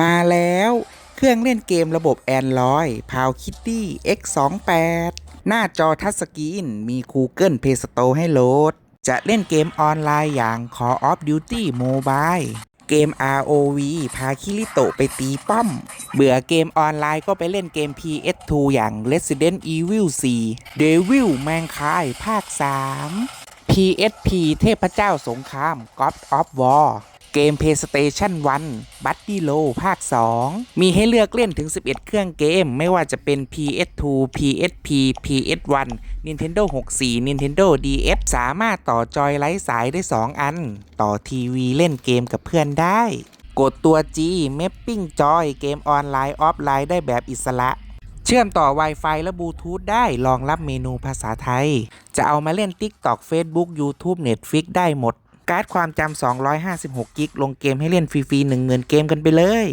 มาแล้วเครื่องเล่นเกมระบบ Android p o w Kitty X28 หน้าจอทัชสกรีนมี Google Play Store ให้โหลด จะเล่นเกมออนไลน์อย่าง Call of Duty Mobile เกม ROV พาคิริโตไปตีป้อม เบื่อเกมออนไลน์ก็ไปเล่นเกม PS2 อย่าง Resident Evil 4 Devil Mankind ภาค 3 PSP เทพเจ้าสงคราม God of War เกม PlayStation 1 Buddy l o ภาค 2 มีให้เลือกเล่นถึง 11 เครื่องเกม ไม่ว่าจะเป็น PS2 PSP PS1 Nintendo 64 Nintendo DS สามารถต่อจอยไร้สายได้ 2 อัน ต่อทีวีเล่นเกมกับเพื่อนได้ กดตัว G Mapping จอยเกมออนไลน์ออฟไลน์ได้แบบอิสระเชื่อมต่อ Wi-Fi และบลูทูธได้รองรับเมนูภาษาไทย จะเอามาเล่น TikTok Facebook YouTube Netflix ได้หมด การ์ดความจำ256 กิก ลงเกมให้เล่นฟรีๆ10,000 เกมกันไปเลย